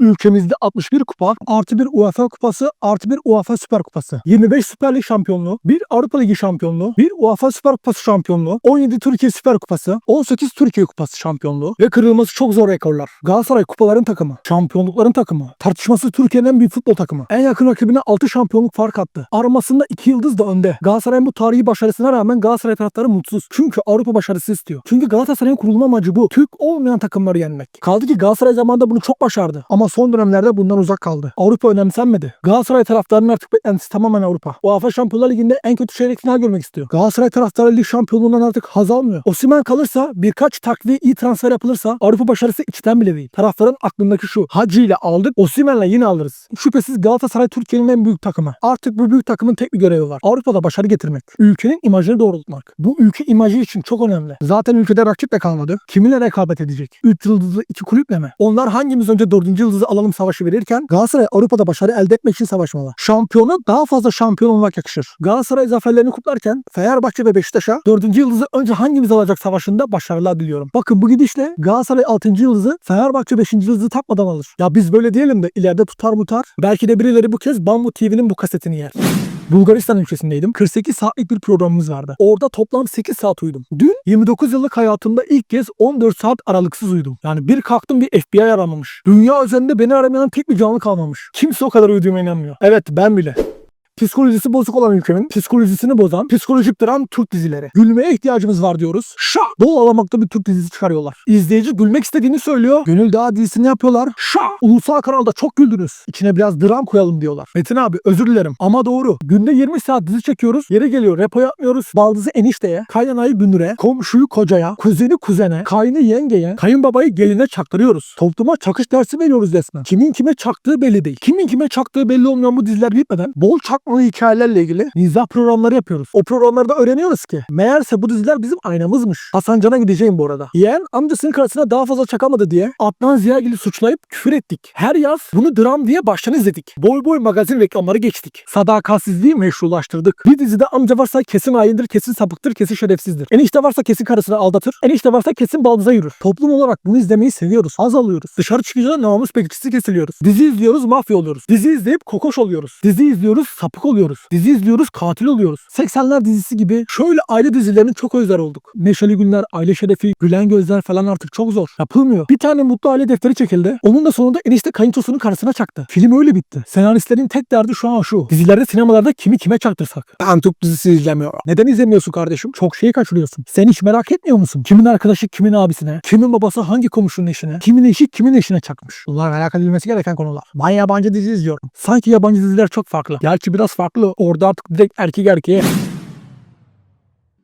Ülkemizde 61 kupa, artı bir UEFA kupası, artı bir UEFA Süper Kupası. 25 Süper Lig şampiyonluğu, bir Avrupa Ligi şampiyonluğu, bir UEFA Süper Kupası şampiyonluğu, 17 Türkiye Süper Kupası, 18 Türkiye Kupası şampiyonluğu ve kırılması çok zor rekorlar. Galatasaray kupaların takımı, şampiyonlukların takımı, tartışması Türkiye'nin en büyük futbol takımı. En yakın rakibine 6 şampiyonluk fark attı. Armasında 2 yıldız da önde. Galatasaray'ın bu tarihi başarısına rağmen Galatasaray taraftarı mutsuz. Çünkü Avrupa başarısı istiyor. Çünkü Galatasaray'ın kurulma amacı bu. Türk olmayan takımları yenmek. Kaldı ki Galatasaray zamanında bunu çok başardı. Ama son dönemlerde bundan uzak kaldı. Avrupa önemsenmedi. Galatasaray taraftarının artık beklentisi tamamen Avrupa. UEFA Şampiyonlar Ligi'nde en kötü çeyrek final görmek istiyor. Galatasaray taraftarı lig şampiyonluğundan artık haz almıyor. Osimhen kalırsa birkaç takviye iyi transfer yapılırsa Avrupa başarısı içten bile değil. Taraftarın aklındaki şu. Hacı ile aldık Osimhen'le yine alırız. Şüphesiz Galatasaray Türkiye'nin en büyük takımı. Artık bu büyük takımın tek bir görevi var. Avrupa'da başarı getirmek. Ülkenin imajını doğrultmak. Bu ülke imajı için çok önemli. Zaten ülkede rakip de kalmadı. Kiminle rekabet edecek? 3 yıldızlı iki kulüple mi? Onlar hangimiz önce 4. yıldızı alalım savaşı verirken Galatasaray Avrupa'da başarı elde etmek için savaşmalı. Şampiyona daha fazla şampiyon olmak yakışır. Galatasaray zaferlerini kutlarken Fenerbahçe ve Beşiktaş'a 4. yıldızı önce hangimiz alacak savaşında başarılar diliyorum. Bakın bu gidişle Galatasaray 6. yıldızı Fenerbahçe 5. yıldızı takmadan alır. Ya biz böyle diyelim de ileride tutar mutar. Belki de birileri bu kez Bambu TV'nin bu kasetini yer. Bulgaristan ülkesindeydim. 48 saatlik bir programımız vardı. Orada toplam 8 saat uyudum. Dün 29 yıllık hayatımda ilk kez 14 saat aralıksız uyudum. Yani bir kalktım bir FBI aramamış. Dünya üzerinde beni aramayan tek bir canlı kalmamış. Kimse o kadar uyuduğuma inanmıyor. Evet ben bile. Psikolojisi bozuk olan ülkemin psikolojisini bozan, psikolojik dram Türk dizileri. Gülmeye ihtiyacımız var diyoruz. Şak! Bol alamakta bir Türk dizisi çıkarıyorlar. İzleyici gülmek istediğini söylüyor. Gönül Dağı dizisini yapıyorlar. Şak! Ulusal kanalda çok güldünüz. İçine biraz dram koyalım diyorlar. Metin abi özür dilerim ama doğru. Günde 20 saat dizi çekiyoruz. Yeri geliyor repo yapmıyoruz. Baldızı enişteye, kaynanayı gündüre, komşuyu kocaya, kuzeni kuzene, kaynı yengeye, kayınbabayı geline çaktırıyoruz. Topluma çakış dersi veriyoruz resmen. Kimin kime çaktığı belli değil. Kimin kime çaktığı belli olmayan bu diziler bitmeden bol çakmalı hikayelerle ilgili mizah programları yapıyoruz. O programlarda öğreniyoruz ki meğerse bu diziler bizim aynamızmış. Hasan Can'a gideceğim bu arada. Yeğen amcasının karısına daha fazla çakamadı diye Adnan Ziyagil'i suçlayıp küfür ettik. Her yaz bunu dram diye baştan izledik. Boy boy magazin reklamları geçtik. Sadakatsizliği meşrulaştırdık. Bir dizide amca varsa kesin haindir, kesin sapıktır, kesin şerefsizdir. Enişte varsa kesin karısını aldatır. Enişte varsa kesin baldıza yürür. Toplum olarak bunu izlemeyi seviyoruz. Haz alıyoruz. Dışarı çıkınca namus bekçisi kesiliyoruz. Dizi izliyoruz mafya oluyoruz. Dizi izleyip kokoş oluyoruz. Dizi izliyoruz sapık oluyoruz. Dizi izliyoruz katil oluyoruz. 80'ler dizisi gibi şöyle aile dizilerinin çok özler olduk. Neşeli Günler, Aile Şerefi, Gülen Gözler falan artık çok zor. Yapılmıyor. Bir tane mutlu aile defteri çekildi. Onun da sonunda enişte kayıntosunun karısına çaktı. Film öyle bitti. Senaristlerin tek derdi şu an şu. Dizilerde sinemalarda kimi kime çaktırsak. Ben Türk dizisi izlemiyorum. Neden izlemiyorsun kardeşim? Çok şeyi kaçırıyorsun. Sen hiç merak etmiyor musun? Kimin arkadaşı kimin abisine? Kimin babası hangi komşunun eşine? Kimin eşi kimin eşine çakmış? Bunlar merak edilmesi gereken konular. Ben yabancı dizi izliyorum. Sanki yabancı diziler çok farklı. Gerçi biraz farklı. Orada artık direkt erkek erkeğe